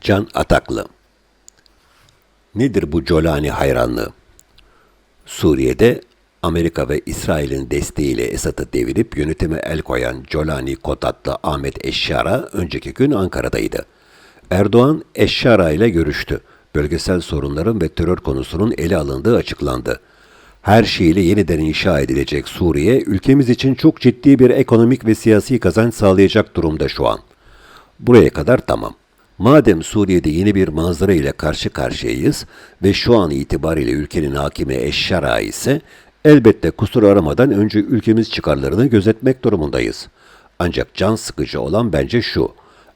Can Ataklı Nedir bu Colani hayranlığı? Suriye'de Amerika ve İsrail'in desteğiyle Esad'ı devirip yönetime el koyan Colani Kotatlı Ahmet Eşşara önceki gün Ankara'daydı. Erdoğan Eşşara ile görüştü. Bölgesel sorunların ve terör konusunun ele alındığı açıklandı. Her şeyiyle yeniden inşa edilecek Suriye, ülkemiz için çok ciddi bir ekonomik ve siyasi kazanç sağlayacak durumda şu an. Buraya kadar tamam. Madem Suriye'de yeni bir manzara ile karşı karşıyayız ve şu an itibariyle ülkenin hakimi Eşşara ise elbette kusur aramadan önce ülkemiz çıkarlarını gözetmek durumundayız. Ancak can sıkıcı olan bence şu.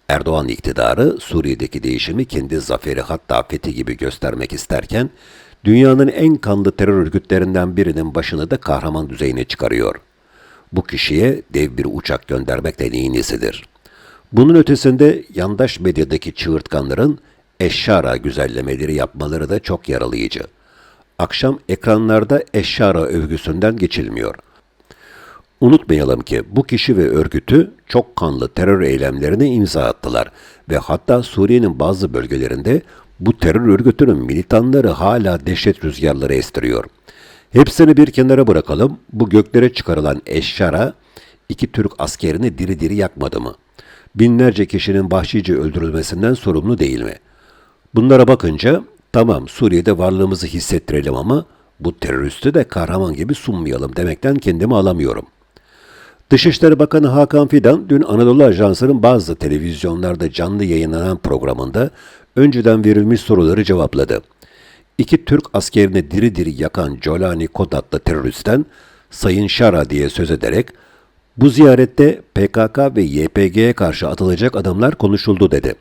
Erdoğan iktidarı Suriye'deki değişimi kendi zaferi hatta fethi gibi göstermek isterken dünyanın en kanlı terör örgütlerinden birinin başını da kahraman düzeyine çıkarıyor. Bu kişiye dev bir uçak göndermek de neyin nesidir? Bunun ötesinde yandaş medyadaki çığırtkanların eşşara güzellemeleri yapmaları da çok yaralayıcı. Akşam ekranlarda eşşara övgüsünden geçilmiyor. Unutmayalım ki bu kişi ve örgütü çok kanlı terör eylemlerine imza attılar ve hatta Suriye'nin bazı bölgelerinde bu terör örgütünün militanları hala dehşet rüzgarları estiriyor. Hepsini bir kenara bırakalım. Bu göklere çıkarılan eşşara iki Türk askerini diri diri yakmadı mı? Binlerce kişinin vahşice öldürülmesinden sorumlu değil mi? Bunlara bakınca tamam Suriye'de varlığımızı hissettirelim ama bu teröristi de kahraman gibi sunmayalım demekten kendimi alamıyorum. Dışişleri Bakanı Hakan Fidan dün Anadolu Ajansı'nın bazı televizyonlarda canlı yayınlanan programında önceden verilmiş soruları cevapladı. İki Türk askerini diri diri yakan Colani Kod adlı teröristten Sayın Şara diye söz ederek bu ziyarette PKK ve YPG'ye karşı atılacak adımlar konuşuldu dedi.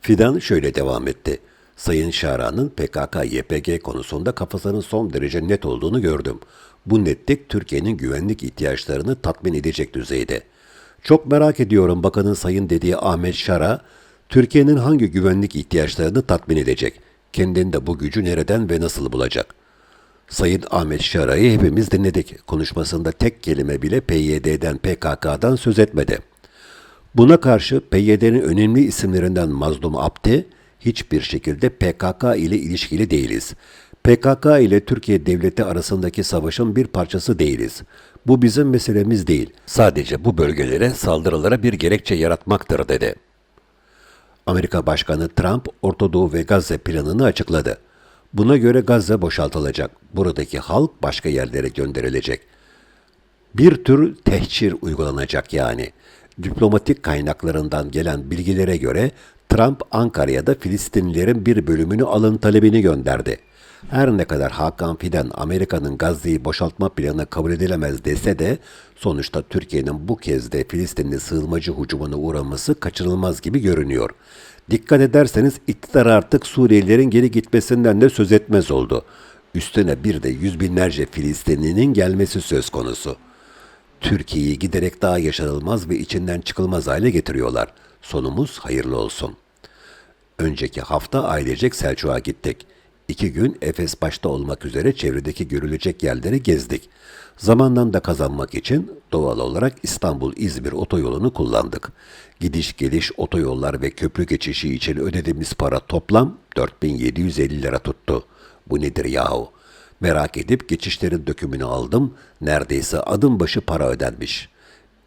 Fidan şöyle devam etti. Sayın Şara'nın PKK-YPG konusunda kafasının son derece net olduğunu gördüm. Bu netlik Türkiye'nin güvenlik ihtiyaçlarını tatmin edecek düzeyde. Çok merak ediyorum bakanın sayın dediği Ahmet Şara, Türkiye'nin hangi güvenlik ihtiyaçlarını tatmin edecek? Kendinde bu gücü nereden ve nasıl bulacak? Sayın Ahmet Şara'yı hepimiz dinledik. Konuşmasında tek kelime bile PYD'den, PKK'dan söz etmedi. Buna karşı PYD'nin önemli isimlerinden Mazlum Abdi, hiçbir şekilde PKK ile ilişkili değiliz. PKK ile Türkiye devleti arasındaki savaşın bir parçası değiliz. Bu bizim meselemiz değil. Sadece bu bölgelere saldırılara bir gerekçe yaratmaktır dedi. Amerika Başkanı Trump, Orta Doğu ve Gazze planını açıkladı. Buna göre Gazze boşaltılacak. Buradaki halk başka yerlere gönderilecek. Bir tür tehcir uygulanacak yani. Diplomatik kaynaklarından gelen bilgilere göre Trump Ankara'ya da Filistinlilerin bir bölümünü alın talebini gönderdi. Her ne kadar Hakan Fidan Amerika'nın Gazze'yi boşaltma planı kabul edilemez dese de sonuçta Türkiye'nin bu kez de Filistinli sığınmacı hücumuna uğraması kaçınılmaz gibi görünüyor. Dikkat ederseniz iktidar artık Suriyelilerin geri gitmesinden de söz etmez oldu. Üstüne bir de yüz binlerce Filistinlinin gelmesi söz konusu. Türkiye'yi giderek daha yaşanılmaz ve içinden çıkılmaz hale getiriyorlar. Sonumuz hayırlı olsun. Önceki hafta ailecek Selçuk'a gittik. İki gün Efes başta olmak üzere çevredeki görülecek yerleri gezdik. Zamandan da kazanmak için doğal olarak İstanbul-İzmir otoyolunu kullandık. Gidiş geliş otoyollar ve köprü geçişi için ödediğimiz para toplam 4750 lira tuttu. Bu nedir yahu? Merak edip geçişlerin dökümünü aldım. Neredeyse adım başı para ödenmiş.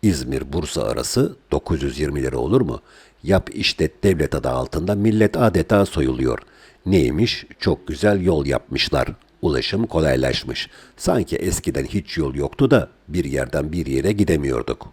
İzmir-Bursa arası 920 lira olur mu? Yap işlet devlet adı altında millet adeta soyuluyor. Neymiş? Çok güzel yol yapmışlar. Ulaşım kolaylaşmış. Sanki eskiden hiç yol yoktu da bir yerden bir yere gidemiyorduk.